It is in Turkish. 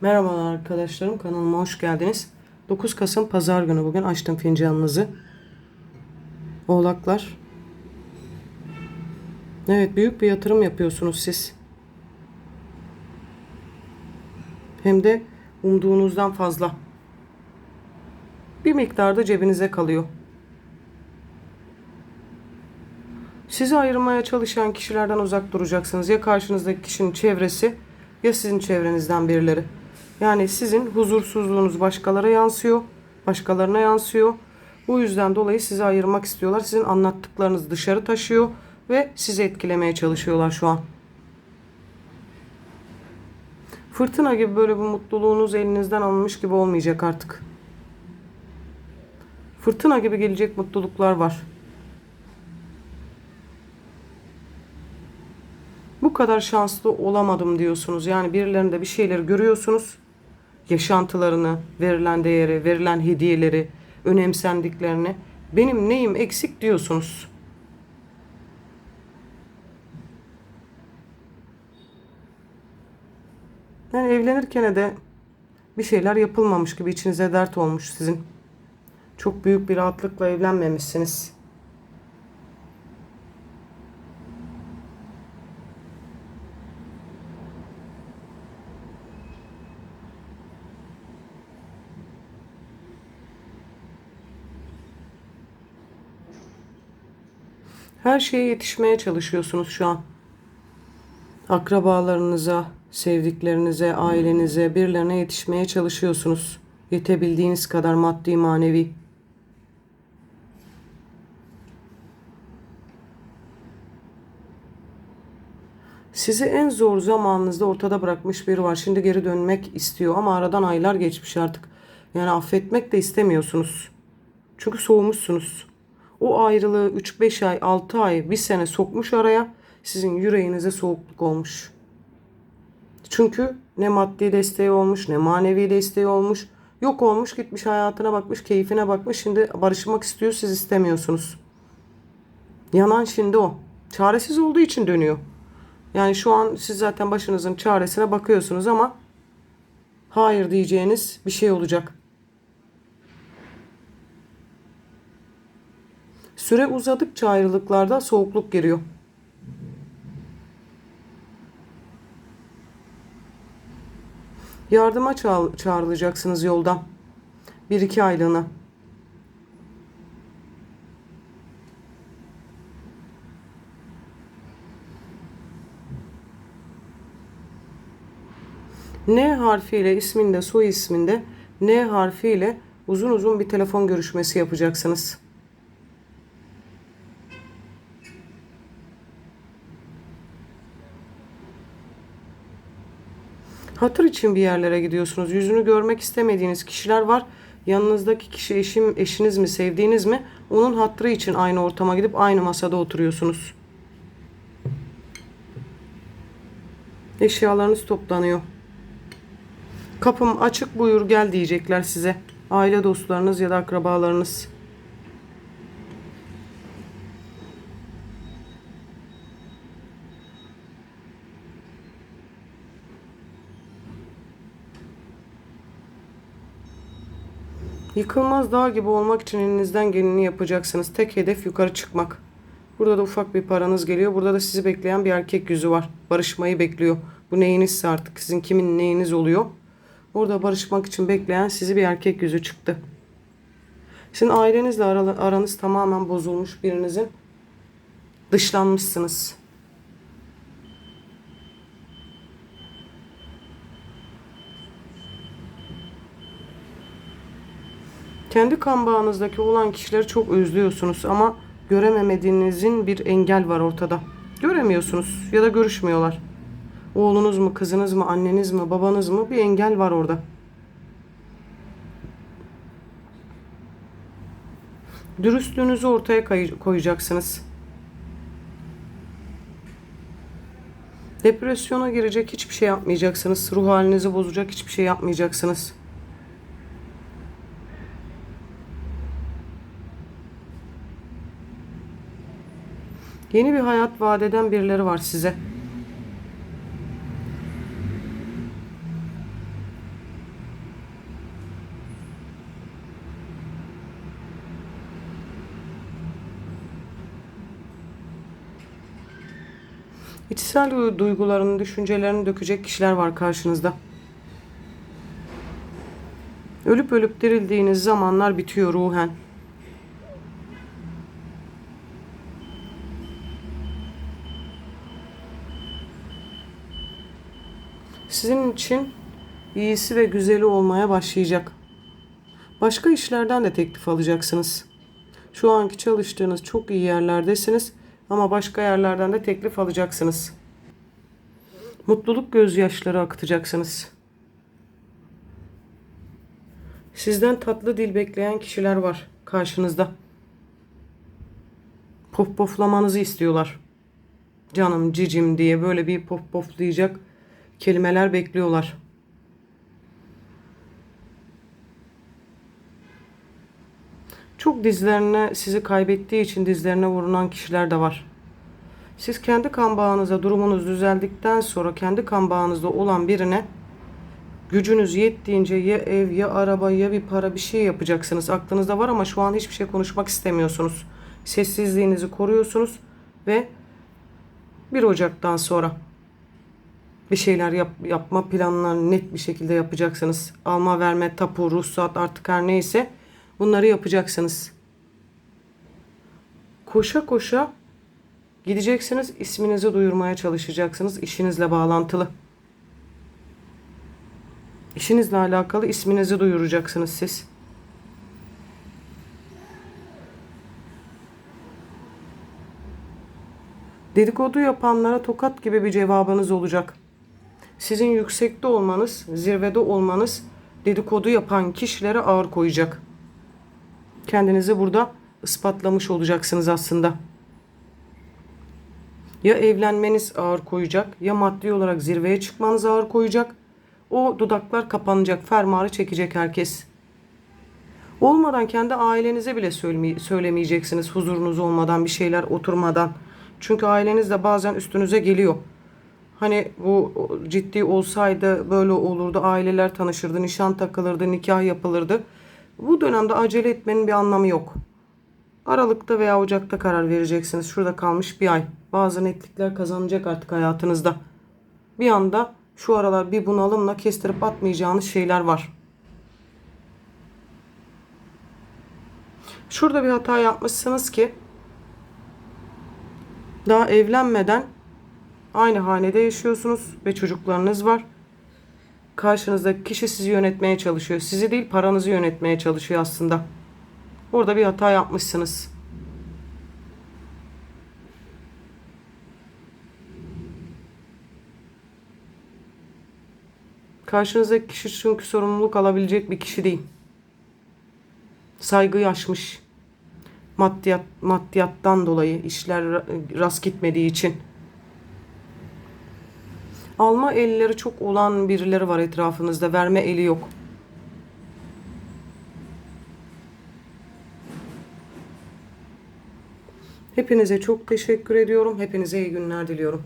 Merhabalar arkadaşlarım kanalıma hoş geldiniz. 9 Kasım Pazar günü bugün açtım fincanınızı. Oğlaklar. Evet büyük bir yatırım yapıyorsunuz siz. Hem de umduğunuzdan fazla. Bir miktarda cebinize kalıyor. Sizi ayırmaya çalışan kişilerden uzak duracaksınız. Ya karşınızdaki kişinin çevresi ya sizin çevrenizden birileri. Yani sizin huzursuzluğunuz başkalara yansıyor, başkalarına yansıyor. Bu yüzden dolayı sizi ayırmak istiyorlar. Sizin anlattıklarınız dışarı taşıyor ve sizi etkilemeye çalışıyorlar şu an. Fırtına gibi böyle bu mutluluğunuz elinizden alınmış gibi olmayacak artık. Fırtına gibi gelecek mutluluklar var. bu kadar şanslı olamadım diyorsunuz. Yani birilerinde bir şeyleri görüyorsunuz. Yaşantılarını, verilen değeri, verilen hediyeleri, önemsendiklerini. Benim neyim eksik diyorsunuz. Yani evlenirken de bir şeyler yapılmamış gibi içinize dert olmuş sizin. Çok büyük bir rahatlıkla evlenmemişsiniz. Her şeye yetişmeye çalışıyorsunuz şu an. Akrabalarınıza, sevdiklerinize, ailenize, birilerine yetişmeye çalışıyorsunuz. Yetebildiğiniz kadar maddi manevi. Sizi en zor zamanınızda ortada bırakmış biri var. Şimdi geri dönmek istiyor ama aradan aylar geçmiş artık. Yani affetmek de istemiyorsunuz. Çünkü soğumuşsunuz. O ayrılığı 3-5 ay, 6 ay, 1 sene sokmuş araya. Sizin yüreğinize soğukluk olmuş. Çünkü ne maddi desteği olmuş, ne manevi desteği olmuş. Yok olmuş, gitmiş hayatına bakmış, keyfine bakmış. Şimdi barışmak istiyor, siz istemiyorsunuz. Yanan şimdi o. Çaresiz olduğu için dönüyor. Yani şu an siz zaten başınızın çaresine bakıyorsunuz ama hayır diyeceğiniz bir şey olacak. Süre uzadıkça ayrılıklarda soğukluk giriyor. Yardıma çağ- çağrılacaksınız yoldan. Bir iki aylığına. N harfiyle isminde soy isminde N harfiyle uzun uzun bir telefon görüşmesi yapacaksınız. Hatır için bir yerlere gidiyorsunuz. Yüzünü görmek istemediğiniz kişiler var. Yanınızdaki kişi eşim, eşiniz mi, sevdiğiniz mi? Onun hatırı için aynı ortama gidip aynı masada oturuyorsunuz. Eşyalarınız toplanıyor. Kapım açık buyur gel diyecekler size. Aile dostlarınız ya da akrabalarınız. Yıkılmaz dağ gibi olmak için elinizden geleni yapacaksınız. Tek hedef yukarı çıkmak. Burada da ufak bir paranız geliyor. Burada da sizi bekleyen bir erkek yüzü var. Barışmayı bekliyor. Bu neyinizse artık sizin kimin neyiniz oluyor. Orada barışmak için bekleyen sizi bir erkek yüzü çıktı. Sizin ailenizle ara- aranız tamamen bozulmuş birinizin. Dışlanmışsınız. Kendi kan bağınızdaki olan kişileri çok özlüyorsunuz ama görememediğinizin bir engel var ortada. Göremiyorsunuz ya da görüşmüyorlar. Oğlunuz mu, kızınız mı, anneniz mi, babanız mı bir engel var orada. Dürüstlüğünüzü ortaya koyacaksınız. Depresyona girecek hiçbir şey yapmayacaksınız. Ruh halinizi bozacak hiçbir şey yapmayacaksınız. Yeni bir hayat vaat eden birileri var size. İçsel duygularını, düşüncelerini dökecek kişiler var karşınızda. Ölüp ölüp dirildiğiniz zamanlar bitiyor ruhen. Sizin için iyisi ve güzeli olmaya başlayacak. Başka işlerden de teklif alacaksınız. Şu anki çalıştığınız çok iyi yerlerdesiniz ama başka yerlerden de teklif alacaksınız. Mutluluk gözyaşları akıtacaksınız. Sizden tatlı dil bekleyen kişiler var karşınızda. Pof poflamanızı istiyorlar. Canım cicim diye böyle bir pof poflayacak kelimeler bekliyorlar. Çok dizlerine sizi kaybettiği için dizlerine vurulan kişiler de var. Siz kendi kan bağınıza durumunuz düzeldikten sonra kendi kan bağınızda olan birine gücünüz yettiğince ya ev ya araba ya bir para bir şey yapacaksınız. Aklınızda var ama şu an hiçbir şey konuşmak istemiyorsunuz. Sessizliğinizi koruyorsunuz ve 1 Ocak'tan sonra bir şeyler yap, yapma planlarını net bir şekilde yapacaksınız. Alma verme, tapu, ruhsat artık her neyse bunları yapacaksınız. Koşa koşa gideceksiniz, isminizi duyurmaya çalışacaksınız işinizle bağlantılı. İşinizle alakalı isminizi duyuracaksınız siz. Dedikodu yapanlara tokat gibi bir cevabınız olacak. Sizin yüksekte olmanız, zirvede olmanız dedikodu yapan kişilere ağır koyacak. Kendinizi burada ispatlamış olacaksınız aslında. Ya evlenmeniz ağır koyacak ya maddi olarak zirveye çıkmanız ağır koyacak. O dudaklar kapanacak, fermuarı çekecek herkes. Olmadan kendi ailenize bile söyleme- söylemeyeceksiniz huzurunuz olmadan bir şeyler oturmadan. Çünkü aileniz de bazen üstünüze geliyor. Hani bu ciddi olsaydı böyle olurdu. Aileler tanışırdı, nişan takılırdı, nikah yapılırdı. Bu dönemde acele etmenin bir anlamı yok. Aralıkta veya Ocak'ta karar vereceksiniz. Şurada kalmış bir ay. Bazı netlikler kazanacak artık hayatınızda. Bir anda şu aralar bir bunalımla kestirip atmayacağınız şeyler var. Şurada bir hata yapmışsınız ki daha evlenmeden aynı hanede yaşıyorsunuz ve çocuklarınız var. Karşınızdaki kişi sizi yönetmeye çalışıyor. Sizi değil paranızı yönetmeye çalışıyor aslında. Orada bir hata yapmışsınız. Karşınızdaki kişi çünkü sorumluluk alabilecek bir kişi değil. Saygı aşmış. Maddiyat, maddiyattan dolayı işler ra- rast gitmediği için. Alma elleri çok olan birileri var etrafınızda. Verme eli yok. Hepinize çok teşekkür ediyorum. Hepinize iyi günler diliyorum.